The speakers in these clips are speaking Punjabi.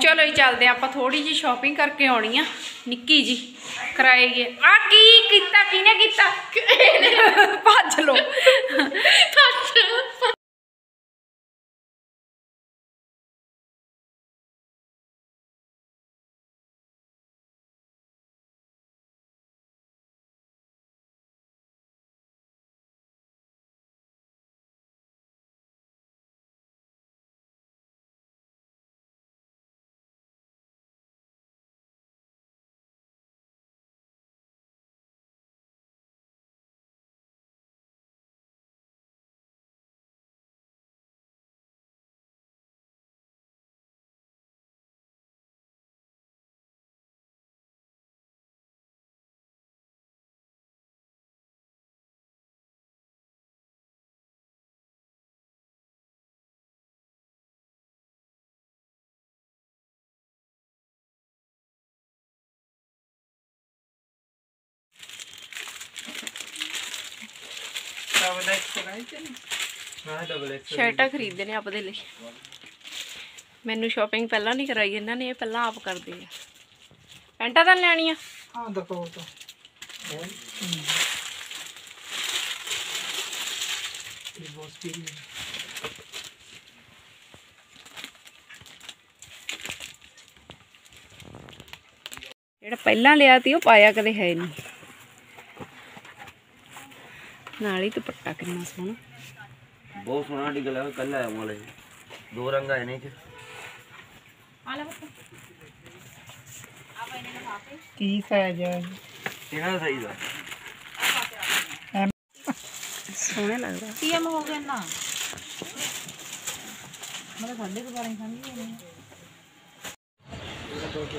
ਚਲੋ ਜੀ ਚੱਲਦੇ ਹਾਂ, ਆਪਾਂ ਥੋੜੀ ਜੀ ਸ਼ਾਪਿੰਗ ਕਰਕੇ ਆਉਣੀ ਆ। ਨਿੱਕੀ ਜੀ ਕਰਾਏਗੇ ਆ ਕੀ ਕੀਤਾ ਕਿਹਨੇ ਕੀਤਾ? ਭੱਜ ਲੋ ਡਬਲ ਐਕਸ ਲਾਈ ਤੇ ਹਾਂ ਡਬਲ ਐਕਸ ਸ਼ਰਟਾਂ ਖਰੀਦਦੇ ਨੇ ਆਪਦੇ ਲਈ। ਮੈਨੂੰ ਸ਼ਾਪਿੰਗ ਪਹਿਲਾਂ ਨਹੀਂ ਕਰਾਈ ਇਹਨਾਂ ਨੇ ਇਹ ਪਹਿਲਾਂ ਆਪ ਕਰਦੇ ਆ। ਪੈਂਟਾਂ ਤਾਂ ਲੈਣੀਆਂ? ਹਾਂ ਦਿਖਾਓ ਤਾਂ। ਇਹ ਬਹੁਤ ਸਪੀਡ ਜਿਹੜਾ ਪਹਿਲਾਂ ਲਿਆ ਤੀ ਉਹ ਪਾਇਆ ਕਦੇ ਹੈ ਨਹੀਂ ਨਾਲ ਹੀ ਦੁਪੱਟਾ ਕਿੰਨਾ ਸੋਹਣਾ। ਬਹੁਤ ਸੋਹਣਾ ਡਿਗਲ ਹੈ ਕੱਲ ਆਇਆ ਵਾਲੇ। ਦੋ ਰੰਗ ਆਏ ਨੇ ਚ ਕੀ ਸਾਈਜ਼ ਹੈ ਇਹਨਾਂ ਦਾ ਸਹੀ ਦਾ ਸੋਹਣਾ ਲੱਗਦਾ। ਪੀਐਮ ਹੋ ਗਿਆ ਨਾ ਮੈਂ ਤਾਂ ਸਾਡੇ ਦੁਬਾਰਾ ਹੀ ਸਮਝੀ ਨਹੀਂ ਸੱਚੀ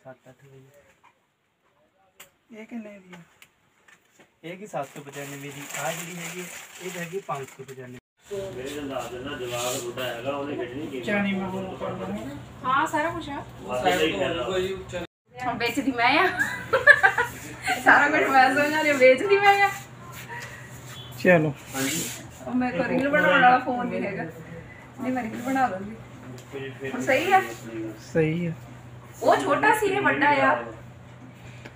7-8 ਵਜੇ ਇਹ ਕਿੰਨੇ ਦੀ ਹੈ ਇਹ ਕੀ 795 ਦੀ ਆ ਜਿਹੜੀ ਹੈਗੀ ਇਹ ਹੈਗੀ 595 ਚਾਣੀ ਮਾਹੌਲ ਕਰ ਦਾਂਗੇ ਹਾਂ ਸਾਰਾ ਕੁਝ ਆ ਹੁਣ ਵੇਚਦੀ ਮੈਂ ਆ ਸਾਰਾ ਕੁਝ ਮੈਂ ਸੋਚਣਾ ਰਿਹਾ ਵੇਚਦੀ ਮੈਂ ਆ ਚਲੋ ਉਹ ਮੇਰੇ ਕੋਲ ਰੀਲ ਬਣਾਉਣ ਵਾਲਾ ਫੋਨ ਨਹੀਂ ਹੈਗਾ ਨਹੀਂ ਮੈਂ ਰੀਲ ਬਣਾ ਲਵਾਂਗੀ ਹੁਣ ਸਹੀ ਆ ਸਹੀ ਹੈ ਉਹ ਛੋਟਾ ਸੀ ਇਹ ਵੱਡਾ ਆ।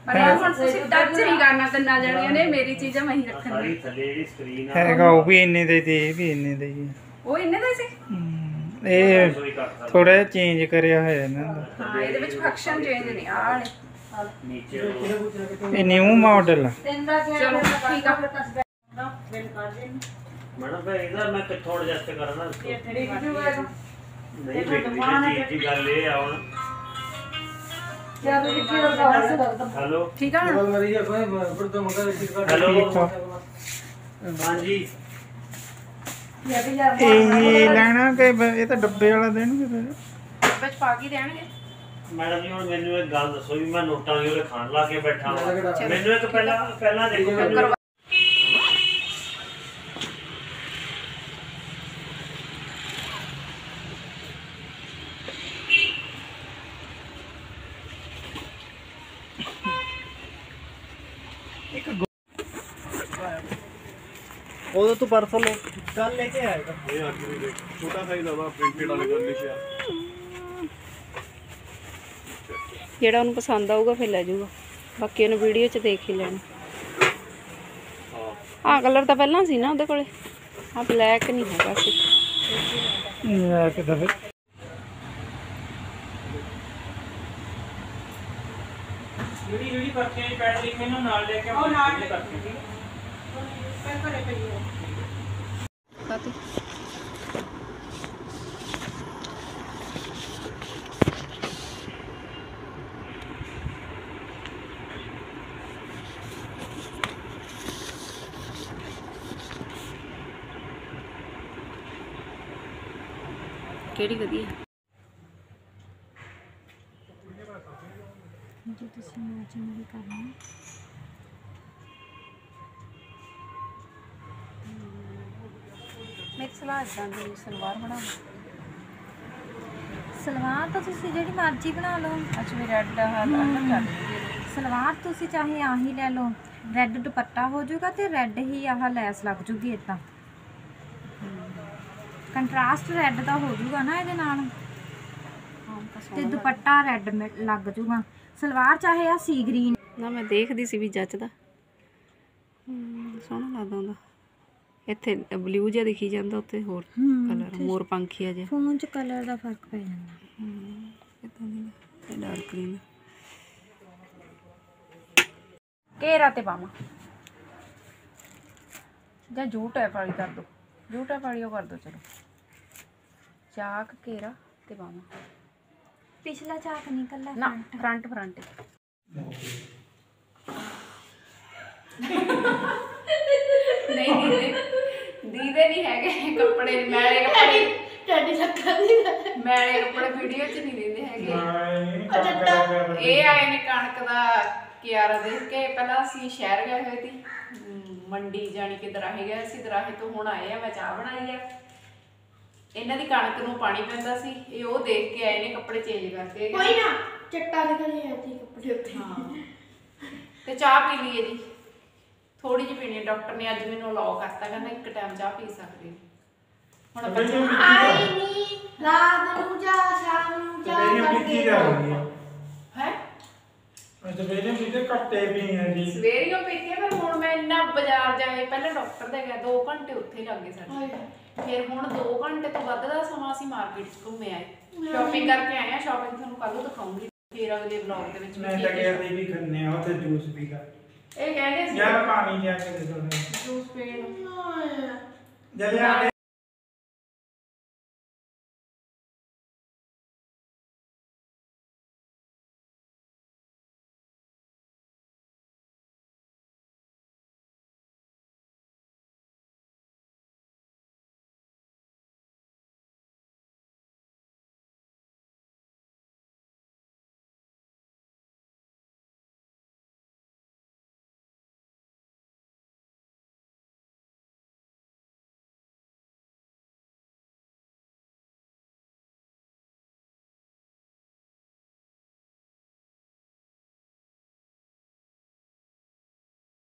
ਪਰ ਇਹ ਹੁਣ ਤੁਸੀਂ ਟੱਚ ਨਹੀਂ ਕਰਨਾ ਤਿੰਨਾਂ ਜਣੀਆਂ ਨੇ ਮੇਰੀ ਚੀਜ਼ਾਂ ਮੈਂ ਹੀ ਰੱਖਣੀ ਹੈਗਾ ਉਹ ਵੀ ਇੰਨੇ ਦੇ ਤੇ ਇਹ ਵੀ ਇੰਨੇ ਦੇ ਹੀ ਹੈ। ਉਹ ਇੰਨੇ ਦਾ ਸੀ? ਹਮ, ਇਹ ਥੋੜਾ ਜਿਹਾ ਚੇਂਜ ਕਰਿਆ ਹੋਇਆ ਇਹਨਾਂ ਦਾ। ਹਾਂ ਇਹਦੇ ਵਿੱਚ ਫੰਕਸ਼ਨ ਚੇਂਜ ਨਹੀਂ ਆ ਵਾਲੇ। ਇਹ ਨਿਊ ਮਾਡਲ ਆ। ਚਲੋ ਠੀਕ ਆ। ਮੈਡਮ ਫਿਰ ਇਹਦਾ ਮੈਂ ਕਿੱਥੋਂ ਐਡਜਸਟ ਕਰਨਾ? ਨਹੀਂ ਬੇਟੀ ਦੀ ਚੀਜ਼ ਦੀ ਗੱਲ ਇਹ ਆ ਹੁਣ। ਹੈਲੋ। ਠੀਕ ਆ ਹੁਣ ਹੈਲੋ। ਠੀਕ ਆ। ਹਾਂਜੀ। ਇਹ ਲੈਣਾ ਕਿ ਬ- ਇਹ ਤਾਂ ਡੱਬੇ ਵਾਲਾ ਦੇਣਗੇ ਫਿਰ। ਵਿੱਚ ਪਾ ਕੇ ਦੇਣਗੇ। ਮੈਡਮ ਜੀ ਹੁਣ ਮੈਨੂੰ ਇੱਕ ਗੱਲ ਦੱਸੋ ਵੀ ਮੈਂ ਨੋਟਾਂ ਦੀ ਉਹਦੇ ਖਾਣ ਲਾ ਕੇ ਬੈਠਾ ਹਾਂ ਮੈਨੂੰ ਇੱਕ ਪਹਿਲਾਂ ਪਹਿਲਾਂ ਦੇਖੋ ਮੈਨੂੰ ਉਦੋਂ ਤੂੰ ਪਰਸੋਂ ਲੈ ਕੱਲ ਲੈ ਕੇ ਆਏਗਾ ਜਿਹੜਾ ਉਹਨੂੰ ਪਸੰਦ ਆਊਗਾ ਫਿਰ ਲੈ ਜਾਊਗਾ। ਬਾਕੀ ਉਹਨੂੰ ਵੀਡੀਓ 'ਚ ਦੇਖ ਹੀ ਲੈਣਾ। ਆਹ ਕਲਰ ਤਾਂ ਪਹਿਲਾਂ ਸੀ ਨਾ ਉਹਦੇ ਕੋਲੇ। ਆ ਬਲੈਕ ਨਹੀਂ ਹੈਗਾ ਸੀ। ਲੈ ਕੇ ਦਵੇ ਪਰਚੇ ਦੀ ਪੈਡ ਮੈਨੂੰ ਨਾਲ ਲੈ ਕੇ ਆਓ ਉਹ ਨਾਲ ਲੈ ਕੇ ਆਓ। ਪਈ ਹਾਂ। ਕਾਤੀ ਕਿਹੜੀ ਵਧੀਆ ਤੁਸੀਂ ਮੈਚਿੰਗ ਵੀ ਕਰਨਾ ਹੈ। ਮੇਰੀ ਸਲਾਹ ਇਦਾਂ ਦੀ ਸਲਵਾਰ ਬਣਾ ਸਲਵਾਰ ਤਾਂ ਤੁਸੀਂ ਜਿਹੜੀ ਮਰਜ਼ੀ ਬਣਾ ਲਓ। ਅੱਛਾ ਵੀ ਰੈੱਡ ਕਰ ਸਲਵਾਰ ਤੁਸੀਂ ਚਾਹੇ ਆਹੀ ਲੈ ਲਓ ਰੈੱਡ ਦੁਪੱਟਾ ਹੋ ਜਾਊਗਾ ਤੇ ਰੈੱਡ ਹੀ ਆਹ ਲੈਸ ਲੱਗ ਜੂਗੀ ਇਦਾਂ ਕੰਟਰਾਸਟ ਰੈੱਡ ਦਾ ਹੋ ਜਾਊਗਾ ਨਾ ਇਹਦੇ ਨਾਲ। ਹਾਂ ਤਾਂ ਦੁਪੱਟਾ ਰੈੱਡ ਲੱਗ ਜੂਗਾ। ਸਲਵਾਰ ਚਾਹੇ ਆ ਸੀ ਗ੍ਰੀਨ ਨਾ ਮੈਂ ਦੇਖਦੀ ਸੀ ਵੀ ਜੱਚਦਾ। ਸੋਹਣਾ ਲੱਗਦਾ ਹੁੰਦਾ ਇੱਥੇ ਬਲੂ ਜਿਹਾ ਦਿਖੀ ਜਾਂਦਾ ਉੱਤੇ ਹੋਰ ਕਲਰ ਮੋਰ ਪੰਖੀਆ ਜਿਹਾ। ਫੋਨ 'ਚ ਕਲਰ ਦਾ ਫ਼ਰਕ ਪੈ ਜਾਂਦਾ। ਇਦਾਂ ਦੀ ਤੇ ਡਾਰਕ ਗ੍ਰੀਨ ਕੇਰਾ ਤੇ ਪਾਵਾਂ। ਜਾਂ ਜੂ ਟੈਪ ਵਾਲੀ ਕਰ ਦੋ। ਜੂ ਟੈਪ ਵਾਲੀ ਉਹ ਕਰ ਦੋ ਚਲੋ। ਚਾਕ ਕੇਰਾ ਤੇ ਪਾਵਾਂ। ਪਿਛਲਾ ਝਾਕ ਨਿਕਲਦਾ ਨਾ ਫਰੰਟ ਫਰੰਟ ਨਹੀਂ ਦੀਦੇ। ਦੀਦੇ ਨਹੀਂ ਹੈਗੇ ਕੱਪੜੇ ਮੈਲੇ ਕੱਪੜੇ। ਤੁਹਾਡੀ ਲੱਕਾ ਦੀ ਮੈਲੇ ਕੱਪੜੇ ਵੀਡੀਓ 'ਚ ਨਹੀਂ ਦਿੰਦੇ ਹੈਗੇ। ਇਹ ਆਏ ਨੇ ਕਣਕ ਦਾ ਕਿਆਰਾ ਦੇਖ ਕੇ। ਪਹਿਲਾਂ ਅਸੀਂ ਸ਼ਹਿਰ ਗਏ ਹੋਏ ਸੀ। ਮੰਡੀ ਜਾਣੀ ਕਿ ਦਰਾਹੇ ਗਏ ਸੀ। ਦਰਾਹੇ ਤੋਂ ਹੁਣ ਆਏ ਆ ਮੈਂ ਚਾਹ ਬਣਾਈ ਆ। ਇਹਨਾਂ ਦੀ ਕਣਕ ਨੂੰ ਪਾਣੀ ਪੈਂਦਾ ਸੀ ਇਹ ਉਹ ਦੇਖ ਕੇ ਆਏ ਨੇ ਕੱਪੜੇ ਚੇਂਜ ਕਰਕੇ ਕੋਈ ਨਾ ਚੱਟਾ ਨਿਕਲ ਆਇਆ ਸੀ ਕੱਪੜੇ ਉੱਤੇ। ਹਾਂ। ਤੇ ਚਾਹ ਪੀ ਲਈਏ ਜੀ ਥੋੜੀ ਜਿਹੀ ਪੀਣੀ ਹੈ। ਡਾਕਟਰ ਨੇ ਅੱਜ ਮੈਨੂੰ ਅਲਾਉ ਕਰਤਾ ਕਹਿੰਦਾ ਇੱਕ ਟਾਈਮ ਚਾਹ ਪੀ ਸਕਦੇ ਹੋ। ਹੁਣ ਆਪਾਂ ਆਈ ਨਹੀਂ ਰਾਤ ਨੂੰ ਜਾਂ ਸ਼ਾਮ ਨੂੰ ਜਾਂ ਕਰਕੇ ਹੈ? ਸਵੇਰੇ ਵੀ ਤੇ ਕੱਟੇ ਵੀ ਹੈ ਜੀ। ਸਵੇਰੀਓ ਪੀਤੀ ਆ, ਪਰ ਹੁਣ ਮੈਂ ਇੰਨਾ ਬਾਜ਼ਾਰ ਜਾਏ ਪਹਿਲਾਂ ਡਾਕਟਰ ਦੇ ਗਿਆ 2 ਘੰਟੇ ਉੱਥੇ ਲੱਗੇ ਸਾਡੇ। ਫਿਰ ਹੁਣ 2 ਘੰਟੇ ਤੋਂ ਵੱਧ ਦਾ ਸਮਾਂ ਅਸੀਂ ਮਾਰਕੀਟ 'ਚ ਘੁੰਮੇ ਆਏ। ਸ਼ਾਪਿੰਗ ਕਰਕੇ ਆਏ ਆ ਸ਼ਾਪਿੰਗ ਤੁਹਾਨੂੰ ਕੱਲ ਨੂੰ ਦਿਖਾਉਂਗੀ। ਫਿਰ ਅਗਲੇ ਵਲੌਗ ਦੇ ਵਿੱਚ ਮੈਂ ਗਿਆ ਤੇ ਵੀ ਖੰਨੇ ਆ ਉੱਥੇ ਜੂਸ ਵੀ ਕਰ ਇਹ ਕਹਿੰਦੇ ਸੀ ਯਾਰ ਪਾਣੀ ਲਿਆ ਕੇ ਦੇ ਦੋ। ਜੂਸ ਪੀਣ। ਨੂੰ ਜਦ ਆ